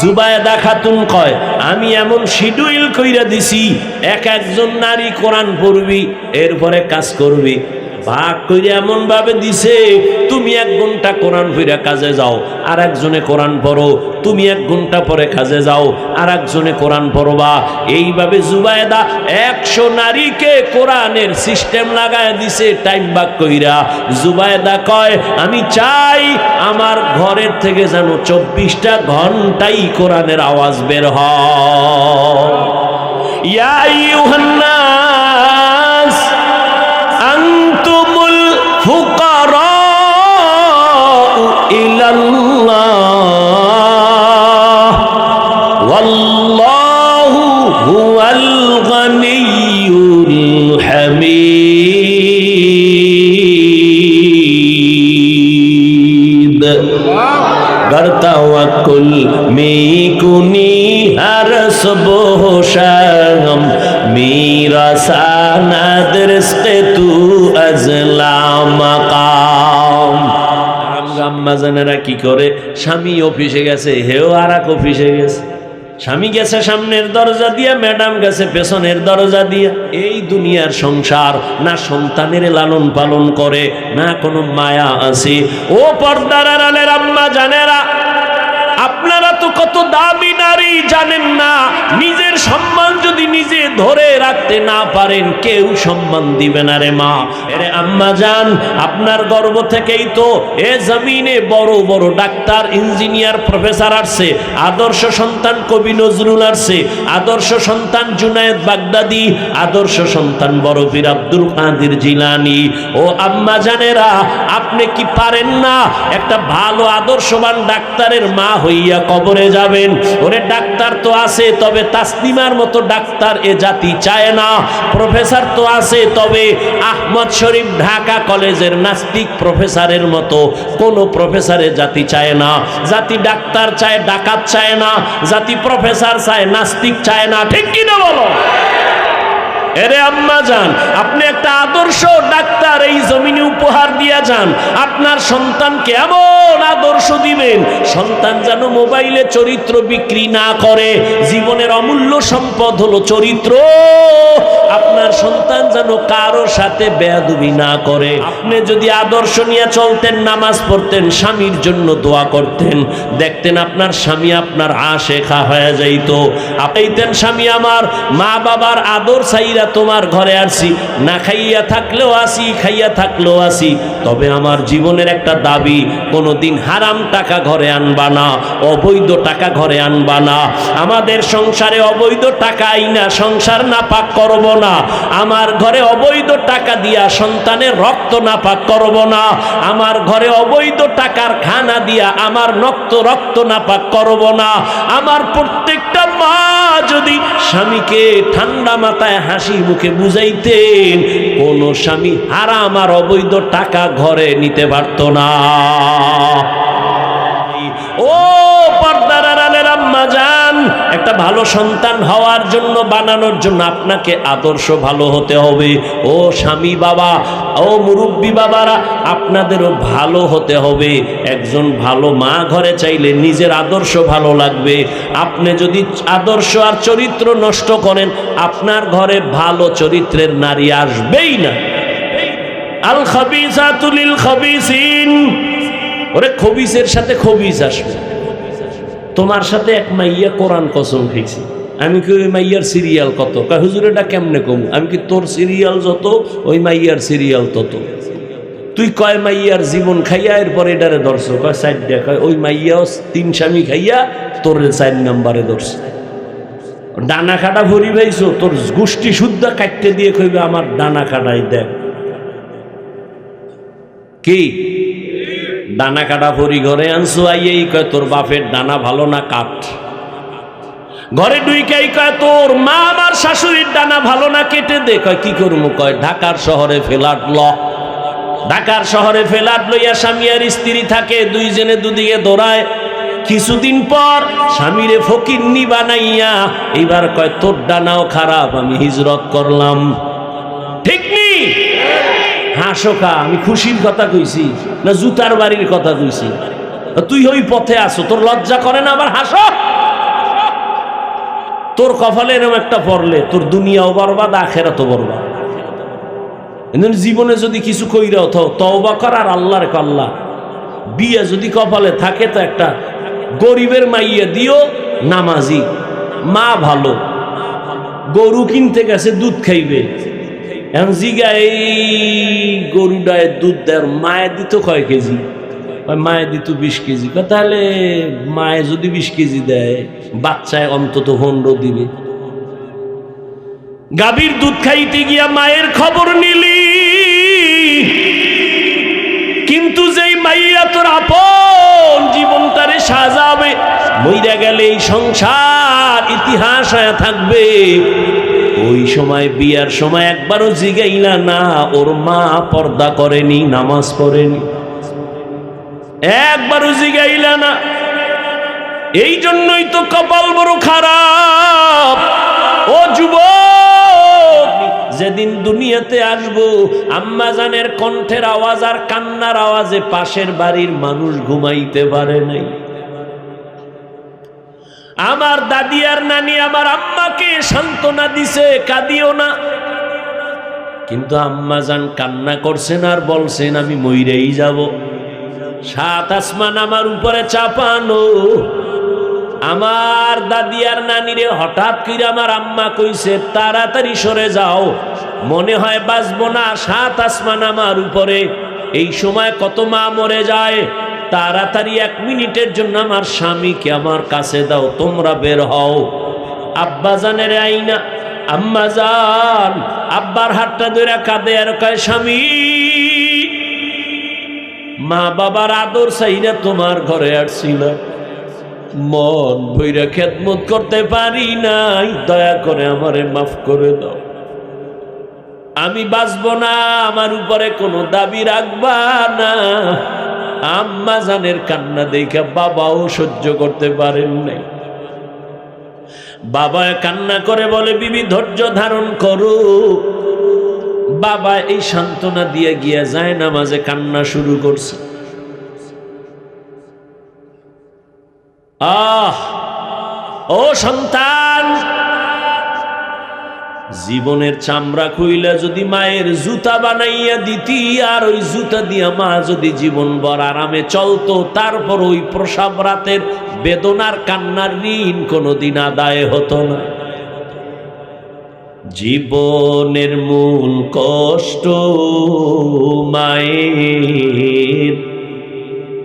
জুবায়দা খাতুন কয়, আমি এমন শিডিউল কইরা দিছি, এক একজন নারী কোরআন পড়বি, এরপরে কাজ করবি। ভাগ এমন ভাবে দিছে, তুমি এক ঘণ্টা কোরআন ফিরা কাজে যাও আর একজনে কোরআন পড়ো, তুমি এক ঘণ্টা পরে কাজে যাও আর একজনে কোরআন এইভাবে জুবায়দা একশো নারীকে কোরআনের সিস্টেম লাগায় দিছে টাইম বাক কইরা। জুবায়দা কয়, আমি চাই আমার ঘরের থেকে যেন চব্বিশটা ঘন্টাই কোরআনের আওয়াজ বের হয়। তাওয়াক্কুল মিকুনি হারস বহশাম মিরাসানা দৃষ্টে তু আজলাম কাম আম্মা জানেরা কি করে? স্বামী অফিসে গেছে, হেও আর এক অফিসে গেছে। স্বামী গেছে সামনের দরজা দিয়া, ম্যাডাম গেছে পেছনের দরজা দিয়া। এই দুনিয়ার সংসার না সন্তানের লালন পালন করে, না কোনো মায়া আছে। ও পর্দার আড়ালের আম্মা জানেরা আপনারা তো কত দামি নারী জানেন না। নিজের সম্মান যদি নিজে ধরে রাখতে না পারেন, কেউ সম্মান দিবে না রে মা। এরে আম্মা জান, আপনার গর্ব থেকেই তো এ জমিনে বড় বড় ডাক্তার, ইঞ্জিনিয়ার, প্রফেসর আসছে, আদর্শ সন্তান কবি নজরুল আসছে, আদর্শ সন্তান জুনায়েদ বাগদাদি, আদর্শ সন্তান বড় বীর আব্দুল কাদের জিলানি। ও আম্মা জানেরা, আপনি কি পারেন না একটা ভালো, আদর্শবান ডাক্তারের মা হইয়া কবরে যাবেন। ওরে ডাক্তার তো আছে, তবে তাসলিমার মতো ডাক্তার এ জাতি চায় না। প্রফেসর তো আছে, তবে আহমদ শরীফ ঢাকা কলেজের নাস্তিক প্রফেসরের মতো কোনো প্রফেসরে জাতি চায় না। জাতি ডাক্তার চায়, ডাকাত চায় না। জাতি প্রফেসর চায়, নাস্তিক চায় না। ঠিক কিনা বলো? এরে আম্মা যান আপনি একটা আদর্শ ডাক্তার, এই জমিনে উপহার দিয়া যান। আপনার সন্তানকে এমন আদর্শ দিবেন, সন্তান যেন মোবাইলে চরিত্র বিক্রি না করে, জীবনের অমূল্য সম্পদ হলো চরিত্র। আপনার সন্তান যেন কারও সাথে বেয়াদুবি না করে। আপনি যদি আদর্শ নিয়ে চলতেন, নামাজ পড়তেন, স্বামীর জন্য দোয়া করতেন, দেখতেন আপনার স্বামী আপনার আশেখা হয়ে যাইত। আপনিতেন স্বামী আমার মা বাবার আদর চাইরা তোমার ঘরে আসি, না খাইয়া থাকলেও আসি, খাইয়া থাকলেও আসি, তবে আমার জীবনের একটা দাবি, কোনোদিন হারাম টাকা ঘরে আনবা না, অবৈধ টাকা ঘরে আনবা না, আমাদের সংসারে অবৈধ টাকা আইনা, সংসার না পাক করব না, আমার ঘরে অবৈধ টাকা দিয়া সন্তানের রক্ত না পাক করব না, আমার ঘরে অবৈধ টাকার খানা দিয়া আমার নক্ত রক্ত না পাক করব না, আমার প্রত্যেকটা মা যদি স্বামীকে ঠান্ডা মাথায় হাসি মুখে বুঝাইতেন, কোন স্বামী হারাম আর অবৈধ টাকা ঘরে নিতে পারত না। ও পর্দার আড়ালের আম্মা যান একটা ভালো সন্তান হওয়ার জন্য, বানানোর জন্য আপনাকে আদর্শ ভালো হতে হবে। ও স্বামী বাবা, ও মুরব্বী বাবারা, আপনাদেরও ভালো হতে হবে। একজন ভালো মা ঘরে চাইলে নিজের আদর্শ ভালো লাগবে। আপনি যদি আদর্শ আর চরিত্র নষ্ট করেন, আপনার ঘরে ভালো চরিত্রের নারী আসবেই না। আল খাবিসাতুলিল খাবিসিন। ওরে খবিসের সাথে খবিস আসবে। তোমার সাথে এক মাইয়া কোরআন কসম খেয়েছি আমি কি ওই মাইয়ার সিরিয়াল কত? হুজুর, এটা কেমনে কম? আমি কি তোর সিরিয়াল যত, ওই মাইয়ার সিরিয়াল তত। তুই কয়, মাইয়ার জীবন খাইয়া, এরপর এটারে ধরছো? কয়, সাইড কয়, ওই মাইয়াও তিন স্বামী খাইয়া তোর চার নাম্বারে ধরছে। ডানা কাটা ভরি ভাইছো, তোর গোষ্ঠী শুদ্ধ কাটতে দিয়ে কইবে, আমার ডানা কাটাই দেখ। কি? ডানা কাটা ভরি ঘরে আনছো আইয়েই কয়, তোর বাপের ডানা ভালো না কাঠ? ঘরে ডুইকাই কয়, তোর মা আমার শাশুড়ির ডানা ভালো না, কেটে দে। কয়, কি করব কয়, ঢাকার শহরে ফেলাট ল। ঢাকার শহরে ফেলাট লইয়া স্বামী আর স্ত্রী থাকে, দুইজনে দুদিকে দৌড়ায়। কিছুদিন পর স্বামীরে ফকিন্নি বানাইয়া এইবার কয়, তোর ডানাও খারাপ, আমি হিজরত করলাম। ঠিক নি? হাসো খা, আমি খুশির কথা কইছি। না জুতার বাড়ির কথা কইছি? তুই ওই পথে আসো তোর লজ্জা করে না আবার হাসো? তোর কপালে এরকম একটা পড়লে, তোর দুনিয়াও বরবাদ আখেরা তো বরবাদ জীবনে যদি কিছু কইরা তো তওবা কর আর আল্লাহর আল্লাহ বিয়ে যদি কপালে থাকে তো একটা গরিবের মাইয়া দিও, নামাজি। মা ভালো। গরু কিনতে গেছে, দুধ খাইবে। এখন দুধ দেয় মায়ের দিত কয় কেজি? মায়ের দিত বিশ কেজি। তাহলে মায়ে যদি বিশ কেজি দেয়, বাচ্চায় অন্তত হন্ড দিবে। গাভীর দুধ খাইতে গিয়া মায়ের খবর নিলি। কিন্তু যেই মাইয়া তোর আপন জীবনটারে সাজাবে, মইরা গেলে এই সংসার ইতিহাস হয়ে থাকবে। ওই সময় বিয়ার সময় একবারও জিগাইলা না, ওর মা পর্দা করেনি, নামাজ পড়েনি। একবারও জিগাইলা না। এই জন্যই তো কপাল বড় খারাপ। ও যুবক! যেদিন দুনিয়াতে আসব আম্মাজানের কণ্ঠের আওয়াজ আর কান্নার আওয়াজে পাশের বাড়ির মানুষ ঘুমাইতে পারে নাই। আমার দাদি আর নানি আমার আম্মাকে সান্ত্বনা দিছে, কাঁদিও না। কিন্তু আম্মা আম্মাজান কান্না করছেন আর বলছেন, আমি মইরেই যাব। সাত আসমান আমার উপরে চাপানো। আমার দাদি আর নানিরে হঠাৎ করে আমার আম্মা কইছে, তাড়াতাড়ি সরে যাও। মনে হয় বাঁচবো না, সাত আসমান আমার উপরে। এই সময় কত মা মরে যায়। তাড়াতাড়ি এক মিনিটের জন্য আমার স্বামীকে আমার কাছে দাও, তোমরা বের হও। আব্বা জানের আইনা, আম্মা জান, আব্বার হাতটা ধরে কাঁদে আর কয়, স্বামী, মা বাবার আদর চাইরা তোমার ঘরে আসছিলাম মন ভৈরা খেদমত করতে পারি নাই, দয়া করে আমারে মাফ করে দাও। আমি বাঁচব না, আমার উপরে কোনো দাবি রাখবা না। আম্মা জানের কান্না দেখে বাবাও সহ্য করতে পারেন নাই। বাবা কান্না করে বলে, বিবি, ধৈর্য ধারণ করো। বাবা এই সান্ত্বনা দিয়ে গিয়ে যায়, নামাজে কান্না শুরু করছে। আহ, ও সন্তান, জীবনের চামড়া খুইলা যদি মায়ের জুতা বানাইয়া দিতি, আর ওই জুতা দিয়া মা যদি জীবন বর আরামে চলতো, তারপর ওই প্রসাব রাতের বেদনার কান্নার ঋণ কোনোদিন আদায় হতো না। জীবনের মূল কষ্ট মায়ের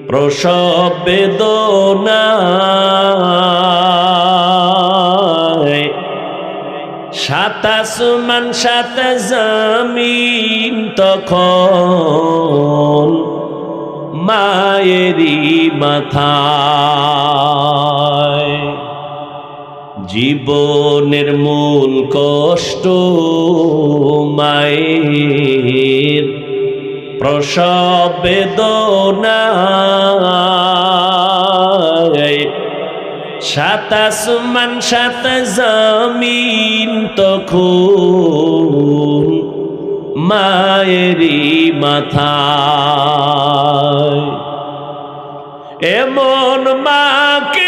প্রসব বেদনা সাতাশ মান সাত জামিন তখন মায়েরই মাথায়। জীবনের মূল কষ্ট মায়ের প্রসব বেদনা সাতাশ মান সাত জামিন তখন মায়েরই মাথায়। এমন মাকে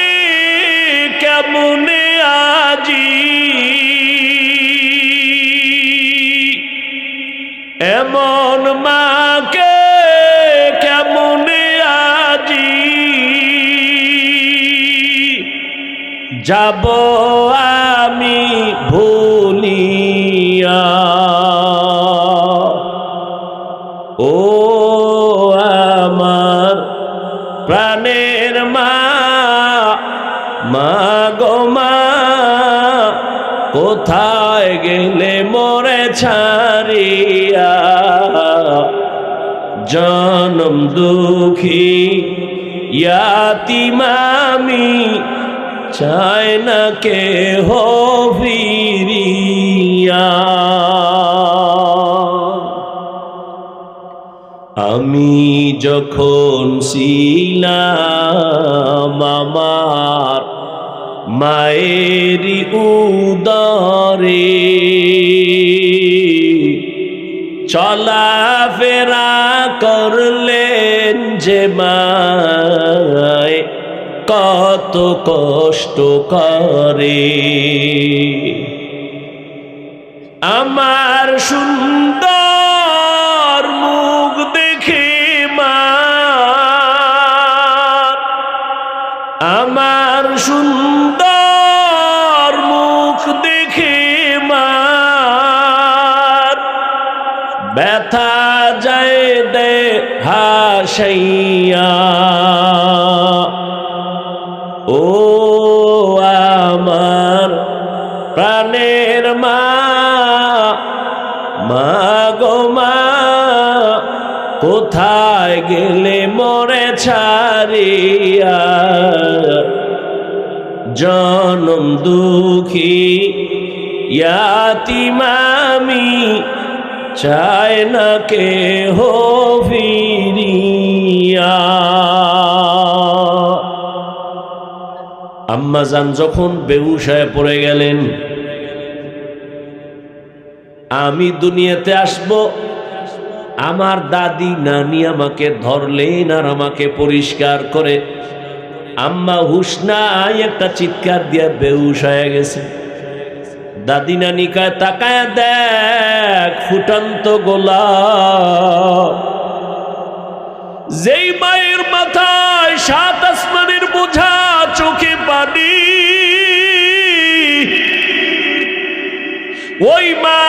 যাব আমি ভুলিয়া। ও আমার প্রাণের মা গো মা, কোথায় গেলে মরে ছাড়িয়া? জনম দুঃখী ইয়াতিমামি চায় না কে আমি যখন ছিলাম আমার মায়েরই উদরে চলাফেরা করলেন যে মায় কত কষ্ট করে। আমার সুন্দর মুখ দেখে মা, আমার সুন্দর মুখ দেখে মার ব্যথা যায় দে হাসাইয়া প্রাণের মা গো মা, কোথায় গেলে মরে ছাড়িয়া? জনম দুঃখী, ইয়াতিমামি, চায় না কে হো আম্মাজান যখন বেউসায় পড়ে গেলেন, আমি দুনিয়াতে আসব, আমার দাদি নানি আমাকে ধরলেন আর আমাকে পরিষ্কার করে, আম্মা হুসনাই একটা চিৎকার দিয়ে বেউস হয়ে গেছে। দাদি নানি কায়, তাকায় দেখ ফুটন্ত গোলা যেই মায়ের মাথায় সাত আসমানের বোঝা চোখে পানি। ওই মা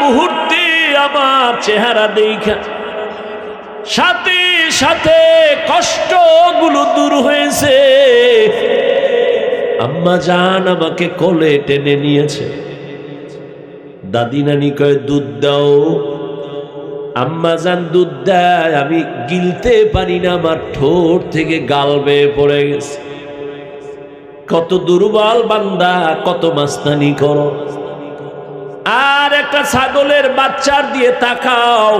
মুহূর্তে আমার চেহারা দেখা, সাথে সাথে কষ্টগুলো দূর হয়েছে। আম্মা জান আমাকে কোলে টেনে নিয়েছে। দাদি নানি কয়, দুধ দাও। আম্মা জান, দুধ দেয়। আমি গিলতে পারি না, আমার ঠোঁট থেকে গাল বেয়ে পড়ে গেছে। কত দুর্বল বান্দা, কত মাস্তানি করো। আর একটা ছাগলের বাচ্চার দিয়ে তাকাও।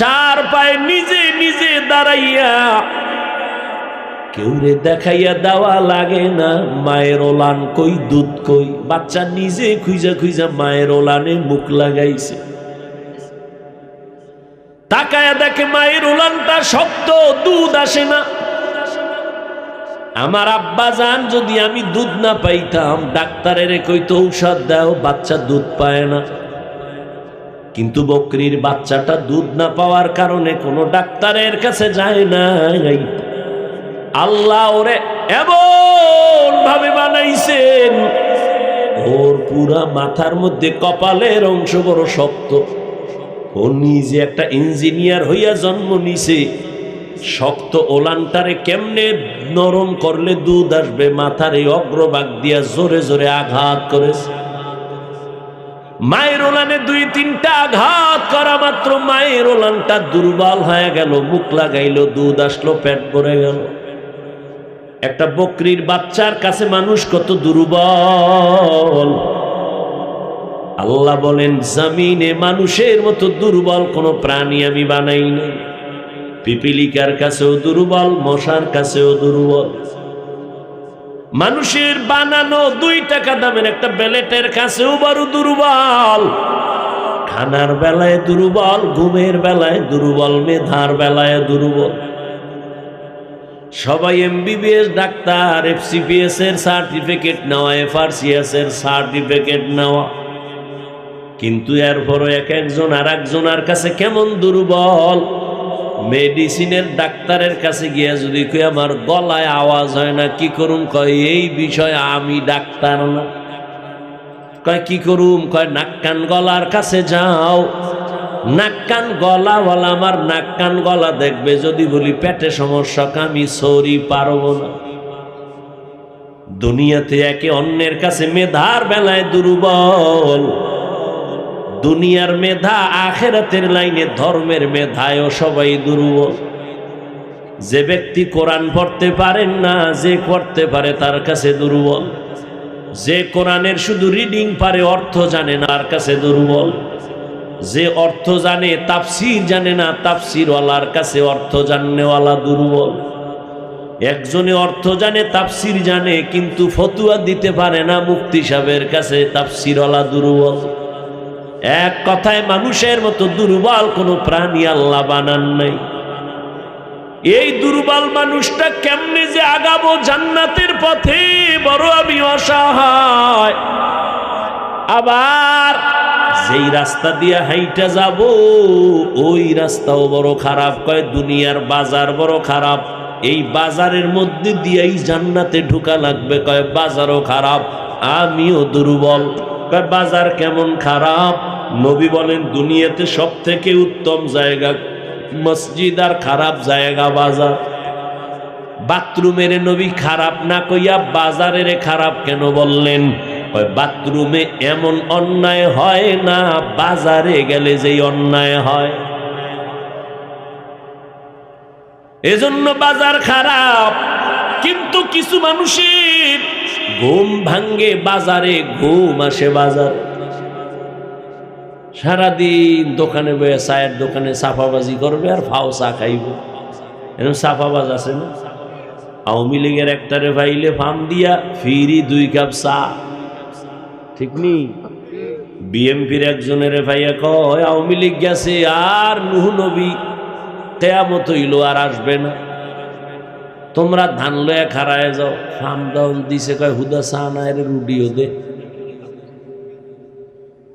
চার পায়ে নিজে নিজে দাঁড়াইয়া কেউ রে দেখাইয়া দেওয়া লাগে না, মায়ের ওলান কই, দুধ কই? বাচ্চা নিজে খুঁজা খুঁজা মায়ের ওলানে মুখ লাগাইছে। তাকায়া দেখে মায়ের ওলানটা শক্ত, দুধ আসে না। আমার আব্বা যান যদি আমি দুধ না পাইতাম, ডাক্তারের কইতো ঔষধ দাও, বাচ্চা দুধ পায় না। কিন্তু বকরির বাচ্চাটা দুধ না পাওয়ার কারণে কোনো ডাক্তারের কাছে যায় না আল্লাহ ওরে এমন ভাবে বানাইছেন, ওর পুরা মাথার মধ্যে কপালের অংশ বড় শক্ত। ও নিজে একটা ইঞ্জিনিয়ার হইয়া জন্ম নিছে। শক্ত ওলানটারে কেমনে নরম করলে দুধ আসবে? মাথার এই অগ্রভাগ দিয়া জোরে জোরে আঘাত করেছে। মায়ের ওলানে দুই তিনটা আঘাত করা মাত্র মায়ের ওলানটা দুর্বল হয়ে গেল, মুখ লাগাইলো, দুধ আসলো, পেট ভরে গেল। একটা বকরির বাচ্চার কাছে মানুষ কত দুর্বল। আল্লাহ বলেন, জামিনে মানুষের মতো দুর্বল কোনো প্রাণী আমি বানাই নাই পিপিলিকার কাছেও দুর্বল, মশার কাছেও দুর্বল। মানুষের বানানো দুই টাকা দামের একটা বেলেটের কাছেও বড় দুর্বল। খানার বেলায় দুর্বল, ঘুমের বেলায় দুর্বল, মেধার বেলায় দুর্বল। সবাই এমবিবিএস ডাক্তার এফসিপিএস এর সার্টিফিকেট নেওয়া এফ এফআরসিএস এর সার্টিফিকেট নেওয়া। কিন্তু এরপরও এক একজন আর একজনের কাছে কেমন দুর্বল? মেডিসিনের ডাক্তারের কাছে গিয়া যদি কই আমার গলায় আওয়াজ হয় না, কি করুম? কয়, এই বিষয়ে আমি ডাক্তার না। কয়, কি করুম? কয়, নাক কান গলার কাছে যাও। নাক কান গলা বলা আমার নাক কান গলা দেখবে, যদি বলি পেটে সমস্যা আমি সরি, পারব না। দুনিয়াতে একে অন্যের কাছে মেধার বেলায় দুর্বল। দুনিয়ার মেধা আখেরাতের লাইনে ধর্মের মেধায়ও সবাই দুর্বল যে ব্যক্তি কোরআন পড়তে পারেন না, যে করতে পারে তার কাছে দুর্বল যে কোরআনের শুধু রিডিং পারে, অর্থ জানে না, তার কাছে দুর্বল যে অর্থ জানে, তাফসির জানে না, তাফসিরওয়ালার কাছে অর্থ জাননেওয়ালা দুর্বল একজনে অর্থ জানে, তাফসির জানে, কিন্তু ফতুয়া দিতে পারে না মুক্তি সাহেবের কাছে, তাফসিরওয়ালা দুর্বল এক কথায় মানুষের মতো দুর্বল কোনো প্রাণী আল্লাহ বানান নাই। এই দুর্বল মানুষটা কেমনে যে আগাবো জান্নাতের পথে, বড় আমি অসহায়। আবার যেই রাস্তা দিয়ে হাইটা যাব, ওই রাস্তাও বড় খারাপ। কয়, দুনিয়ার বাজার বড় খারাপ। এই বাজারের মধ্যে দিয়েই জান্নাতে ঢুকা লাগবে। কয়, বাজারও খারাপ। আমিও দুর্বল। বাজার কেমন খারাপ? নবী বলেন, দুনিয়াতে সব থেকে উত্তম জায়গা মসজিদ আর খারাপ জায়গা বাজার। বাথরুমের নবী খারাপ না কইয়া বাজারের খারাপ কেন বললেন? বাথরুমে এমন অন্যায় হয় না, বাজারে গেলে যেই অন্যায় হয়। এজন্য বাজার খারাপ। কিন্তু কিছু মানুষের ঘুম ভাঙ্গে বাজারে, ঘুম আসে বাজার। সারাদিন দোকানে বয়ে চায়ের দোকানে সাফাবাজি করবে আর ফাও চা খাইব। এরকম সাফাবাজ আছে না? আওয়ামী লীগের একটারে ভাইলে ফাম দিয়া ফিরি দুই কাপ চা। ঠিক নি? বিএমপির একজনের ভাইয়া কয়, আওয়ামী লীগ গেছে আর নুহ নবী, কেয়ামত হইল আর আসবে না। তোমরা ধান লয়া খারায় যাও। ফাম দাউন দিছে, কয়, হুদা এর রুডিও দে।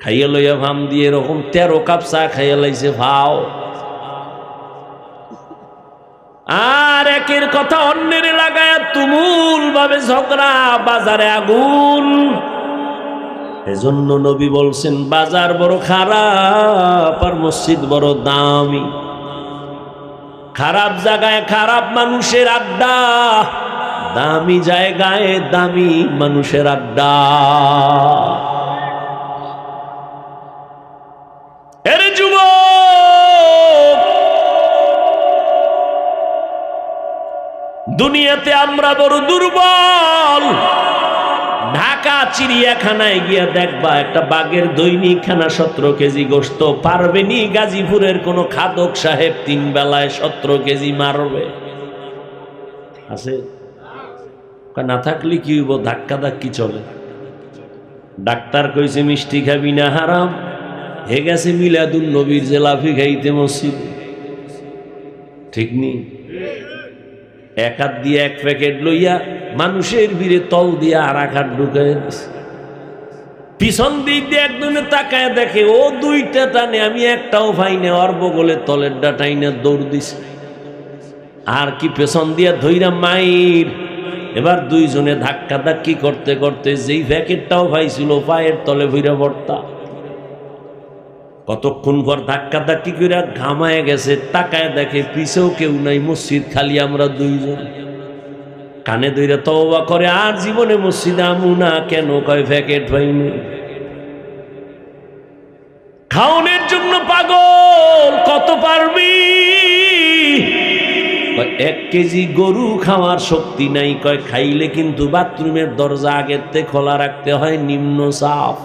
খাইয়া লইয়া ফাম দিয়ে এরকম তেরো কাপ চা খাইয়া লাইছে, ভাও। আর একের কথা অন্যের লাগায় তুমুল ভাবে ঝগড়া, বাজারে আগুন। এজন্য নবী বলছেন, বাজার বড় খারাপ আর মসজিদ বড় দামি। খারাপ জায়গায় খারাপ মানুষের আড্ডা, দামি জায়গায় দামি মানুষের আড্ডা। এর যুবক, দুনিয়াতে আমরা বড় দুর্বল। ঢাকা, চিড়িয়াখানায় গিয়া দেখবা একটা বাঘের দৈনিক খানা সতেরো কেজি গোস্ত পারবেনি গাজীপুরের কোন খাদক সাহেব তিন বেলায় সতেরো কেজি মারবে? আছে? না থাকলে কি হইব? ধাক্কা ধাক্কি চলে। ডাক্তার কইছে, মিষ্টি খাবি না, হারাম। হে গেছে মিলাদুল নবীর জেলাফি খাইতে মসজিদ। ঠিক নেই। এক হাত দিয়ে এক প্যাকেট লইয়া মানুষের ভিড়ে তল দিয়ে আর এক হাত ঢুকাই পিছন দিক দিয়ে একজনে তাকায় দেখে, ও দুইটা টানে, আমি একটাও পাই না ওর বগলের তলের ডাটাই না দৌড় দিছে। আর কি পেছন দিয়া ধইরা মাইর। এবার দুইজনে ধাক্কা ধাক্কি করতে করতে যেই প্যাকেটটাও পাইছিল পায়ের তলে ভইরা ভর্তা কতক্ষণ পর ধাক্কা ধাক্কি করে ঘামায় গেছে, তাকায় দেখে পিছেও কেউ নাই, মসজিদ খালি আমরা দুইজন। কানে দইরা তওবা করে, আর জীবনে মসজিদ আমু না কেন? কয়, প্যাকেট পাইনি খাওনের জন্য পাগল, কত পারবি? এক কেজি গরু খাওয়ার শক্তি নাই। কয়, খাইলে কিন্তু বাথরুমের দরজা আগের থেকে খোলা রাখতে হয়, নিম্ন চাপ।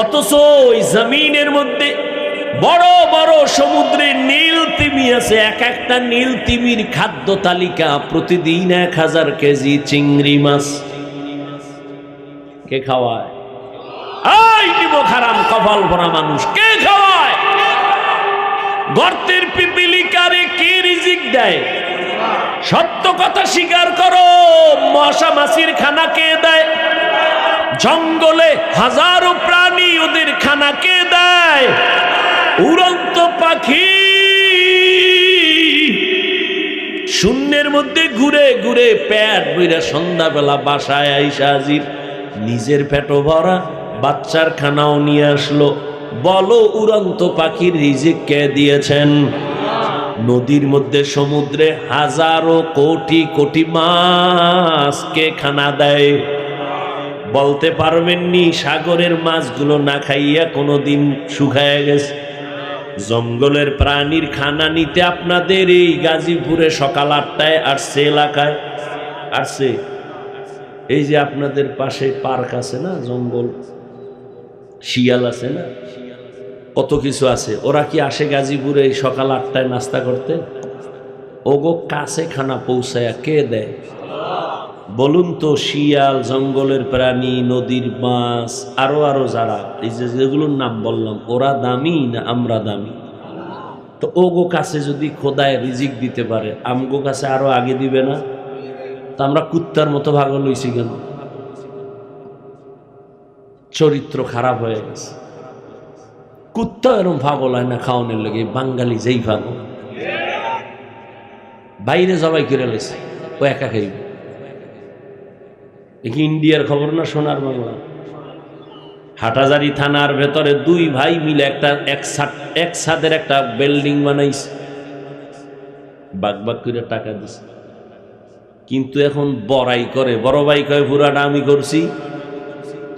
অথচ ওই জমিনের মধ্যে বড় বড় সমুদ্রে নীল তিমি আছে, এক একটা নীল তিমির খাদ্য তালিকা, প্রতিদিন এক হাজার কেজি চিংড়ি মাছ। কে খাওয়ায়? এই খারাম কপাল ভরা মানুষ, কে খাওয়ায়? গর্তের পিপিলিকারে কে রিজিক দেয়? সত্য কথা স্বীকার করো, মশা মাছির খানা কে দেয়? জঙ্গলে হাজারো প্রাণী ওদের খানা কে দেয়। উড়ন্ত পাখি। শূন্যের মধ্যে ঘুরে ঘুরে প্যাট বইরা সন্ধ্যাবেলা বাসায় আইসা হাজির। নিজের পেটও ভরা, বাচ্চার খানাও নিয়ে আসলো। বলো, উড়ন্ত পাখির রিজিক কে দিয়েছেন? নদীর মধ্যে সমুদ্রে হাজারো কোটি কোটি মাছকে খানা দেয়? বলতে পারবেননি, সাগরের মাছগুলো না খাইয়া কোনো দিন শুকায় গেছে। জঙ্গলের প্রাণীর খানা নিতে আপনাদের এই গাজীপুরে সকাল আটটায় আসছে এলাকায়। আসছে। এই যে আপনাদের পাশে পার্ক আছে না, জঙ্গল? শিয়াল আছে না? কত কিছু আছে। ওরা কি আসে গাজীপুরে এই সকাল আটটায় নাস্তা করতে? ওগো কাছে খানা পৌঁছায়া কে দেয়? বলুন তো, শিয়াল, জঙ্গলের প্রাণী, নদীর মাছ, আরও আরও যারা, এই যে যেগুলোর নাম বললাম, ওরা দামি না আমরা দামি? তো ওগো কাছে যদি খোদায় রিজিক দিতে পারে, আমগো কাছে আরও আগে দিবে না? তা আমরা কুত্তার মতো ভাগ লইছি কেন? চরিত্র খারাপ হয়ে গেছে। কুত্তা এরম পাগল হয় না খাওয়ানোর লেগে, বাঙালি যেই পাগল বাইরে জবাই করে লেছে ও একা খাইবে। দেখি ইন্ডিয়ার খবর না সোনার বাংলা? হাটাজারি থানার ভেতরে দুই ভাই মিলে একটা এক ছাদের একটা বিল্ডিং বানাইছে। বাগ বাগ করে টাকা দিছে। কিন্তু এখন বড়াই করে, বড় ভাই কয় পুরাটা আমি করছি।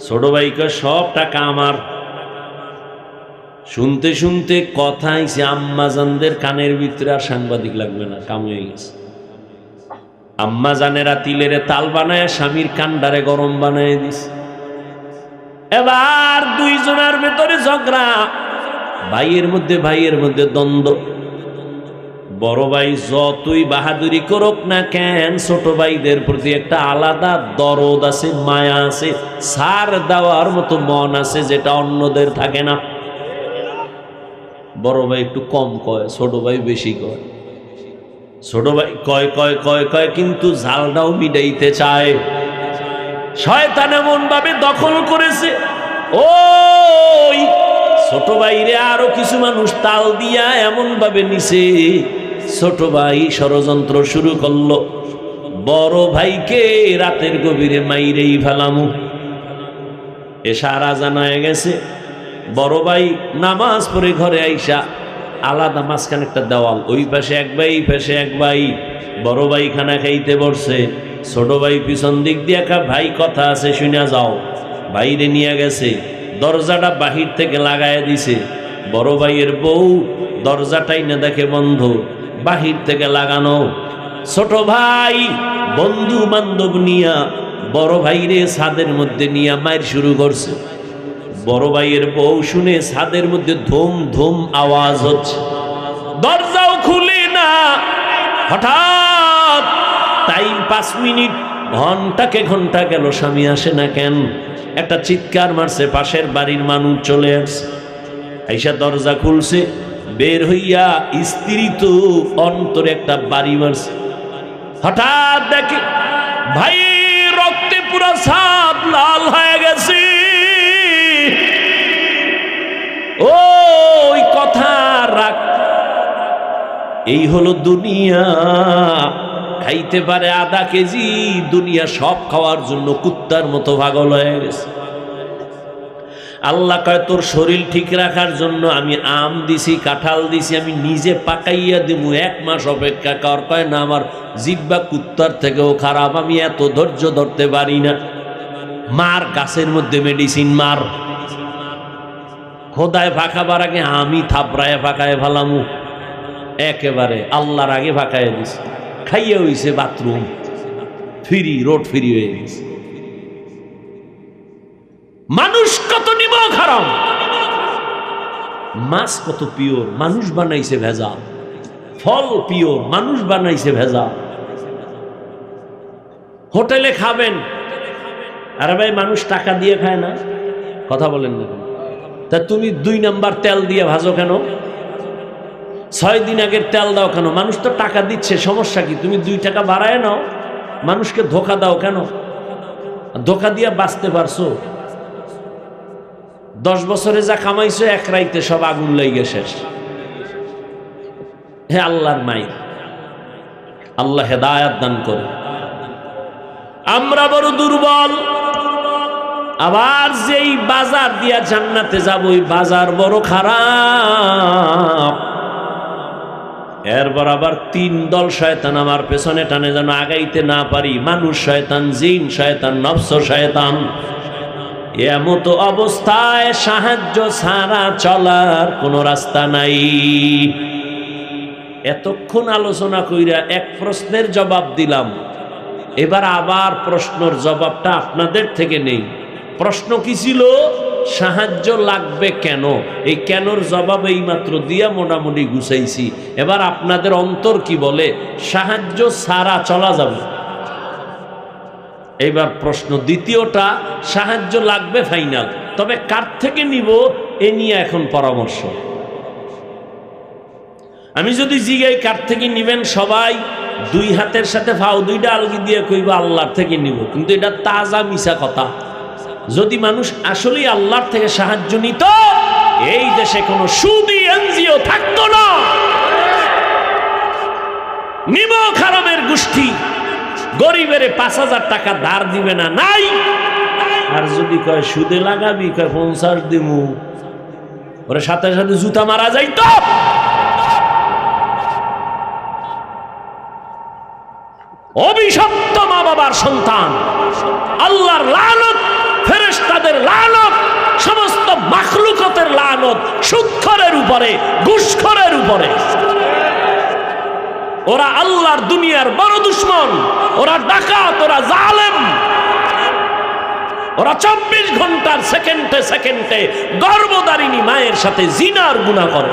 ছোট ভাই কয়, সব টাকা আমার। শুনতে শুনতে কথা আইছে, আম্মাজানদের কানের ভিতরে আর সাংবাদিক লাগবে না, কাম হয়ে গেছে। আম্মা জানেরা তিলেরে তাল বানায় স্বামীর কান্ডারে গরম বানায় দিস এবার দুইজনের ভেতরে ঝগড়া। ভাইয়ের মধ্যে ভাইয়ের মধ্যে দ্বন্দ্ব। বড় ভাই যতই বাহাদুরি করুক না কেন, ছোট ভাইদের প্রতি একটা আলাদা দরদ আছে, মায়া আছে, সার দেওয়ার মতো মন আছে যেটা অন্যদের থাকে না। বড় ভাই একটু কম কয়, ছোট ভাই বেশি কয়। ছোট ভাই, কয় কয় কয় কয়, কিন্তু ঝালটাও মিটাইতে চায়। শয়তান এমন ভাবে দখল করেছে। ওই ছোট ভাইরে আরও কিছু মানুষ তাল দিয়া এমন ভাবে নিছে। ছোট ভাই ষড়যন্ত্র শুরু করল। বড় ভাইকে রাতের গভীরে মাইরেই ফেলামু। এ সারা জানা গেছে। বড় ভাই নামাজ পড়ে ঘরে আইসা আলাদা মাঝখানে একটা দেওয়াল। ওই পাশে এক ভাই পাশে এক ভাই। বড় ভাই খানা খাইতে বসছে। ছোট ভাই পিছন দিক দিয়ে একা ভাই কথা আছে শুনে যাও। বাইরে নিয়ে গেছে। দরজাটা বাহির থেকে লাগায় দিছে। বড় ভাইয়ের বউ দরজাটাই না দেখে বন্ধ। বাহির থেকে লাগানো। ছোট ভাই বন্ধু বান্ধব নিয়া বড় ভাইরে ছাদের মধ্যে নিয়া মায়ের শুরু করছে। বড় ভাইয়ের বউ শুনে ছাদের মধ্যে ধুম ধুম আওয়াজ হচ্ছে। দরজাও খুলি না। হঠাৎ টাইম পাঁচ মিনিট, ঘন্টাকে ঘণ্টা গেল, স্বামী আসে না কেন? একটা চিৎকার মারছে, পাশের বাড়ির মানুষ চলে আসছে। আইসা দরজা খুলছে, বের হইয়া স্ত্রী তো অন্তরে একটা বাড়ি মারছে। হঠাৎ দেখে ভাই রক্তে পুরো সাপ লাল হয়ে গেছে। ওই কথা রাখ। এই হলো দুনিয়া। খাইতে পারে আধা কেজি, দুনিয়া সব খাওয়ার জন্য কুত্তার মতো ভাগল হয়ে গেছে। আল্লাহ কয়, তোর শরীর ঠিক রাখার জন্য আমি আম দিছি, কাঁঠাল দিছি, আমি নিজে পাকাইয়া দিমু, এক মাস অপেক্ষা কর। কয়, না, আমার জিব্বা কুত্তার থেকেও খারাপ, আমি এত ধৈর্য ধরতে পারি না। মার গাছের মধ্যে মেডিসিন মার। খোদায় ফাঁকাবার আগে আমি থাপড়ায় ফাঁকায় ফালামু একেবারে আল্লাহর আগে ফাঁকায় দিছি। খাইয়ে হইছে বাথরুম। ফিরি, রোড ফিরি হয়ে গেছে। মানুষ কত নিব খারাপ মাছ কত পিওর। মানুষ বানাইছে ভেজা ফল পিওর। মানুষ বানাইছে ভেজা হোটেলে খাবেন। আরে ভাই, মানুষ টাকা দিয়ে খায় না। কথা বলেন না? তা তুমি দুই নাম্বার তেল দিয়ে ভাজো কেন? ছয় দিন আগের তেল দাও কেন? মানুষ তো টাকা দিচ্ছে, সমস্যা কি? তুমি দুই টাকা বাড়ায় নাও, মানুষকে ধোকা দাও কেন? ধোকা দিয়ে বাঁচতে পারছ? দশ বছরে যা কামাইছো, এক রাইতে সব আগুন লেগে শেষ। হে আল্লাহর মাই আল্লাহ হেদায়াত দান করে। আমরা বড় দুর্বল। আবার যেই বাজার দিয়া জান্নাতে যাব, ওই বাজার বড় খারাপ। এরপর আবার তিন দল শয়তান আমার পেছনে টানে যেন আগাইতে না পারি। মানুষ শয়তান, জিন শয়তান, নফস শয়তান। এমতো অবস্থায় সাহায্য ছাড়া চলার কোনো রাস্তা নাই। এতক্ষণ আলোচনা কইরা এক প্রশ্নের জবাব দিলাম। এবার আবার প্রশ্নের জবাবটা আপনাদের থেকে নেই। প্রশ্ন কি ছিল? সাহায্য লাগবে কেন? এই কেনর জবাব এই মাত্র দিয়া মোটামুটি গুছাইছি। এবার আপনাদের অন্তর কি বলে? সাহায্য সারা চলা যাবে। এবার প্রশ্ন দ্বিতীয়টা, সাহায্য লাগবে ফাইনাল। তবে কার থেকে নিব? এ নিয়ে এখন পরামর্শ। আমি যদি জিগাই, কার থেকে নিবেন সবাই? দুই হাতের সাথে ফাও দুইটা আলগি দিয়ে কইব, আল্লাহর থেকে নিব। কিন্তু এটা তাজা মিশা কথা। যদি মানুষ আসলেই আল্লাহর থেকে সাহায্য নিত, এই দেশে কোনো সুদি এনজিও থাকতো না। নিম খারামের গোষ্ঠী, গরিবের পাঁচ হাজার টাকা ধার দিবে না, নাই। আর যদি কয়, সুদে লাগাবি, কয়, পঞ্চাশ দিমু। ওরে সাথে সাথে জুতা মারা যাইতো। অভিশপ্ত মা বাবার সন্তান, আল্লাহর লানত ফেরেশতাদের লানত, সমস্ত মাখলুকতের লানত সুৎখরের উপরে, ঘুষখরের উপরে। ওরা আল্লাহর দুনিয়ার বড় দুশ্মন, ওরা ডাকাত, ওরা জালেম। ওরা চব্বিশ ঘণ্টার সেকেন্ডে সেকেন্ডে গর্ভদারিণী মায়ের সাথে জিনার গুণা করে।